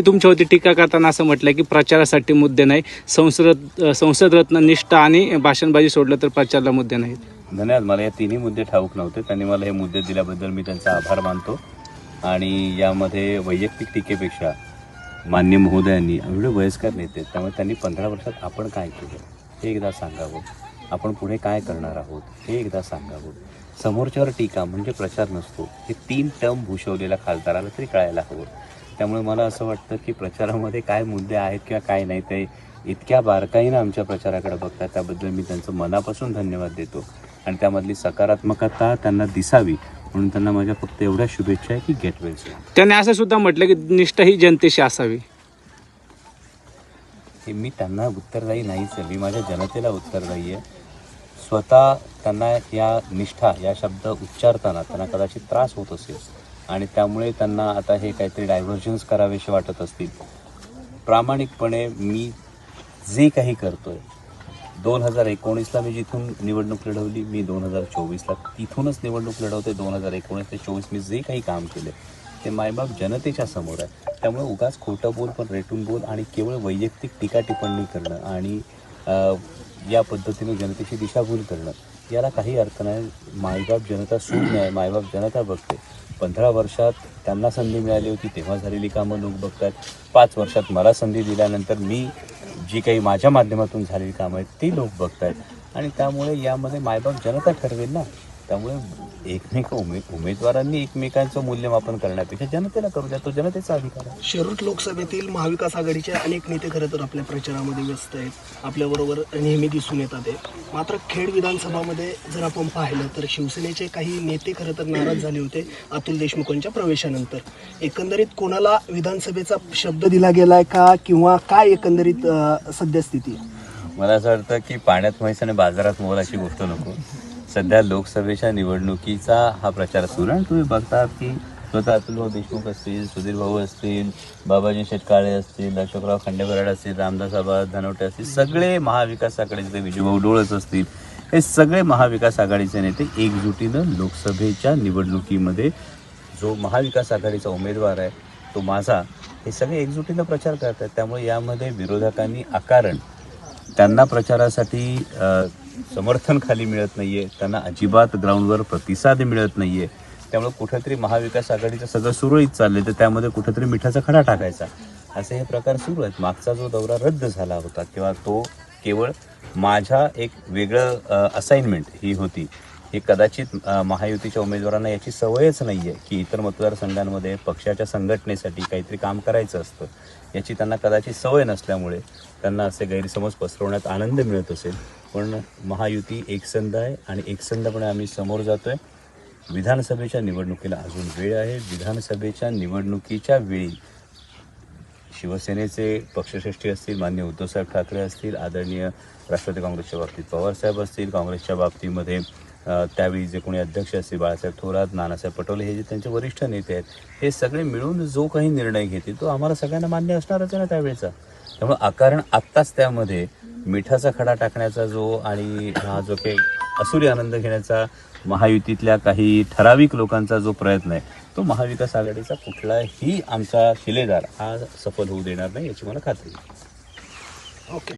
तुमच्यावरती टीका करताना असं म्हटलं की प्रचारासाठी मुद्दे नाही संसद संसदरत्न निष्ठा आणि भाषणबाजी सोडलं तर प्रचाराला मुद्दे नाहीत. धन्यवाद. मला या तिन्ही मुद्दे ठाऊक नव्हते. त्यांनी मला हे मुद्दे दिल्याबद्दल मी त्यांचा आभार मानतो. आणि यामध्ये वैयक्तिक टीकेपेक्षा मान्य महोदयांनी एवढे वयस्कर नेते त्यामुळे त्यांनी पंधरा वर्षात आपण काय केलं? हे एकदा सांगावं. आपण पुढे काय करणार आहोत हे एकदा सांगावं. समोरच्यावर टीका म्हणजे प्रचार नसतो. हे तीन टर्म भूषवलेल्या खासदाराला तरी कळायला हवं. त्यामुळे मला असं वाटतं की प्रचारामध्ये काय मुद्दे आहेत किंवा काय नाही ते इतक्या बारकाईनं आमच्या प्रचाराकडे बघतात. त्याबद्दल मी त्यांचं मनापासून धन्यवाद देतो. आणि त्यामधली सकारात्मकता त्यांना दिसावी म्हणून त्यांना माझ्या फक्त एवढ्या शुभेच्छा आहे की गेट वेल त्यांनी असं सुद्धा म्हटलं की निष्ठा ही जनतेशी असावी. हे मी त्यांना उत्तरदायी नाहीच आहे. मी माझ्या जनतेला उत्तरदायी आहे. स्वतः त्यांना या निष्ठा या शब्द उच्चारताना त्यांना कदाचित त्रास होत असेल आणि त्यामुळे त्यांना आता हे काहीतरी डायव्हर्जन्स करावेसे वाटत असतील. प्रामाणिकपणे मी जे काही करतो आहे दोन हजार एकोणीसला मी जिथून निवडणूक लढवली मी दोन हजार चोवीसला तिथूनच निवडणूक लढवते. दोन हजार एकोणीस ते चोवीस मी जे काही काम केले ते मायबाप जनतेच्या समोर आहे. त्यामुळे उगाच खोटं बोल पण रेटून बोल आणि केवळ वैयक्तिक टीका टिप्पणी करणं आणि या पद्धतीने जनतेची दिशाभूल करणं याला काही अर्थ नाही. मायबाप जनता शून्य आहे मायबाप जनता बघते. पंधरा वर्षात त्यांना संधी मिळाली होती तेव्हा झालेली कामं लोक बघतात. पाच वर्षात मला संधी दिल्यानंतर मी जी काही माझ्या माध्यमातून झालेली कामं आहेत ती लोक बघत आहेत आणि त्यामुळे यामध्ये मायबाप जनता ठरवेल ना. त्यामुळे एकमेक उमे उमेदवारांनी एकमेकांचं मूल्यमापन करण्यापेक्षा जनतेला करू द्या तो जनतेचा अधिकार आहे. शिरूर लोकसभेतील महाविकास आघाडीचे अनेक नेते खरं तर आपल्या प्रचारामध्ये व्यस्त आहेत. आपल्याबरोबर नेहमी दिसून येतात आहे मात्र खेड विधानसभामध्ये जर आपण पाहिलं तर शिवसेनेचे काही नेते खरं तर नाराज झाले होते अतुल देशमुखांच्या प्रवेशानंतर. एकंदरीत कोणाला विधानसभेचा शब्द दिला गेलाय का किंवा काय एकंदरीत अं, सद्यस्थिती आहे? मला असं वाटतं की पाण्यात म्हैस आणि बाजारात मोल अशी गोष्ट नको. सध्या लोकसभेच्या निवडणुकीचा हा प्रचार सुरू आहे. आणि तुम्ही बघतात की स्वतः अतुलभाऊ देशमुख असतील सुधीर भाऊ असतील बाबाजी शेटकाळे असतील अशोकराव खंडेबराड असतील रामदास आबा धनवटे असतील सगळे महाविकास आघाडीचे विजयभाऊ डोळस असतील. हे सगळे महाविकास आघाडीचे नेते एकजुटीनं लोकसभेच्या निवडणुकीमध्ये जो महाविकास आघाडीचा उमेदवार आहे तो माझा हे सगळे एकजुटीनं प्रचार करतात. त्यामुळे यामध्ये विरोधकांनी आकारण त्यांना प्रचारासाठी समर्थन खाली मिळत नाहीये त्यांना अजिबात ग्राउंडवर प्रतिसाद मिळत नाहीये. त्यामुळे कुठेतरी महाविकास आघाडीचं सगळं सुरळीत चाललंय तर त्यामध्ये कुठेतरी मिठाचा खडा टाकायचा. असे हे प्रकार सुरू आहेत. मागचा जो दौरा रद्द झाला होता किंवा तो केवळ माझ्या एक वेगळं असाइनमेंट ही होती. हे कदाचित महायुतीच्या उमेदवारांना याची सवयच नाही आहे की इतर मतदारसंघांमध्ये पक्षाच्या संघटनेसाठी काहीतरी काम करायचं असतं. याची त्यांना कदाचित सवय नसल्यामुळे त्यांना असे गैरसमज पसरवण्यात आनंद मिळत असेल. पण महायुती एकसंध आहे आणि एकसंधपणे आम्ही समोर जातो आहे विधानसभेच्या निवडणुकीला अजून वेळ आहे. विधानसभेच्या निवडणुकीच्या वेळी शिवसेनेचे पक्षश्रेष्ठी असतील मान्य उद्धवसाहेब ठाकरे असतील आदरणीय राष्ट्रवादी काँग्रेसच्या बाबतीत पवारसाहेब असतील काँग्रेसच्या बाबतीमध्ये त्यावेळी जे कोणी अध्यक्ष असतील बाळासाहेब थोरात नानासाहेब पटोले हे जे त्यांचे वरिष्ठ नेते आहेत हे सगळे मिळून जो काही निर्णय घेतील तो आम्हाला सगळ्यांना मान्य असणारच आहे ना त्यावेळेचा. त्यामुळे आकारण आत्ताच त्यामध्ये मिठाचा खडा टाकण्याचा जो आणि हा जो काही असुरी आनंद घेण्याचा महायुतीतल्या काही ठराविक लोकांचा जो प्रयत्न आहे तो महाविकास आघाडीचा कुठलाही आमचा शिलेदार हा सफल होऊ देणार नाही याची मला खात्री ओके